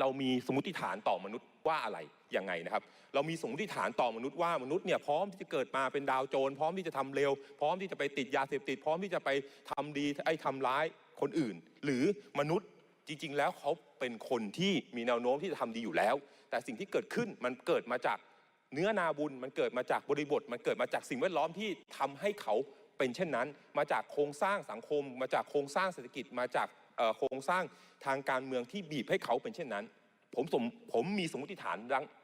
เรามีสมมติฐานต่อมนุษย์ว่าอะไรยังไงนะครับ เรามีสมมติฐานต่อมนุษย์ว่ามนุษย์เนี่ยพร้อมที่จะเกิดมาเป็นดาวโจรพร้อมที่จะทำเร็ว พร้อมที่จะไปติดยาเสพติด พร้อมที่จะไปทำดีไอ้ทำร้ายคนอื่น หรือมนุษย์จริง ๆ แล้วเขาเป็นคนที่มีแนวโน้มที่จะทำดีอยู่แล้ว แต่สิ่งที่เกิดขึ้นมันเกิดมาจากเนื้อนาบุญมันเกิดมาจากบริบท มันเกิดมาจากสิ่งแวดล้อมที่ทำให้เขาเป็นเช่นนั้น มาจากโครงสร้างสังคม มาจากโครงสร้างเศรษฐกิจมาจาก โครงสร้างทางการเมืองที่บีบให้เขาเป็นเช่นนั้น ผมสมผมมีสมมติฐาน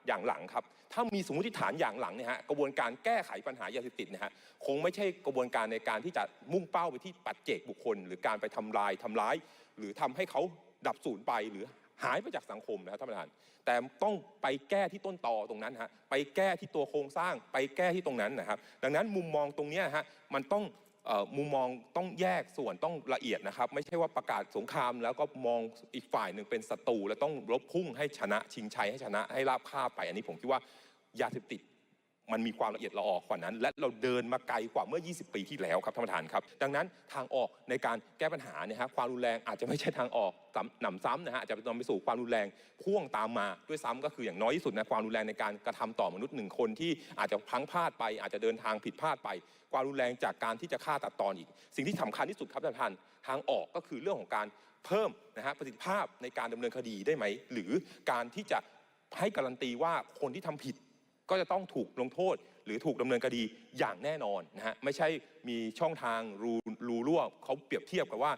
อย่างหลังครับ ถ้ามีสมมติฐานอย่างหลังเนี่ยฮะกระบวนการแก้ไขปัญหายาเสพติดนะฮะคงไม่ใช่กระบวนการในการที่จะมุ่งเป้าไปที่ปัจเจกบุคคล หรือการไปทำลายทำร้าย หรือทำให้เขาดับสูญไปหรือหายไปจากสังคมนะครับท่านประธาน แต่ต้องไปแก้ที่ต้นตอตรงนั้นฮะ ไปแก้ที่ตัวโครงสร้าง ไปแก้ที่ตรงนั้นนะครับ ดังนั้นมุมมองตรงนี้ฮะ มันต้อง มุมมองต้องแยกส่วนต้องละเอียดนะครับ ไม่ใช่ว่าประกาศสงคราม แล้วก็มองอีกฝ่ายหนึ่งเป็นศัตรูแล้วต้องรบพุ่งให้ชนะชิงชัยให้ชนะให้ราบคาบไป อันนี้ผมคิดว่ายาเสพติด มันมีความละเอียดละออกกว่านั้น และเราเดินมาไกลกว่าเมื่อ 20 ปีที่แล้วครับท่านประธานครับ ดังนั้นทางออกในการแก้ปัญหาเนี่ยฮะความรุนแรงอาจจะไม่ใช่ทางออกหนำซ้ำนะฮะอาจจะนำไปสู่ความรุนแรงพ่วงตามมาด้วยซ้ำก็คืออย่างน้อยที่สุดนะความรุนแรงในการกระทำต่อมนุษย์หนึ่งคนที่อาจจะพลังพลาดไป อาจจะเดินทางผิดพลาดไป ความรุนแรงจากการที่จะฆ่าตัดตอนอีก สิ่งที่สำคัญที่สุดครับท่านประธานทางออกก็คือเรื่องของการเพิ่มนะฮะประสิทธิภาพในการดำเนินคดีได้ไหมหรือการที่จะให้การันตีว่าคนที่ทำผิด ก็จะต้องถูกลงโทษ หรือถูกดำเนินคดีอย่างแน่นอนนะฮะไม่ใช่มีช่องทางรูรูรั่วเขาเปรียบเทียบกับว่า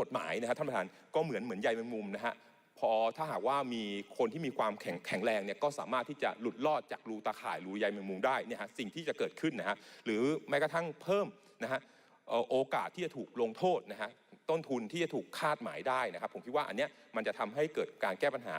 กฎหมายนะฮะท่านประธานก็เหมือนเหมือนใยแมงมุมนะฮะพอถ้าหากว่ามีคนที่มีความแข็งแข็งแรงเนี่ยก็สามารถที่จะหลุดรอดจากรูตาข่ายรูใยแมงมุมได้เนี่ยฮะสิ่งที่จะเกิดขึ้นนะฮะหรือแม้กระทั่งเพิ่มนะฮะโอกาสที่จะถูกลงโทษนะฮะต้นทุนที่จะถูกคาดหมายได้นะครับ ผมคิดว่าอันเนี้ยมันจะทำให้เกิดการแก้ปัญหา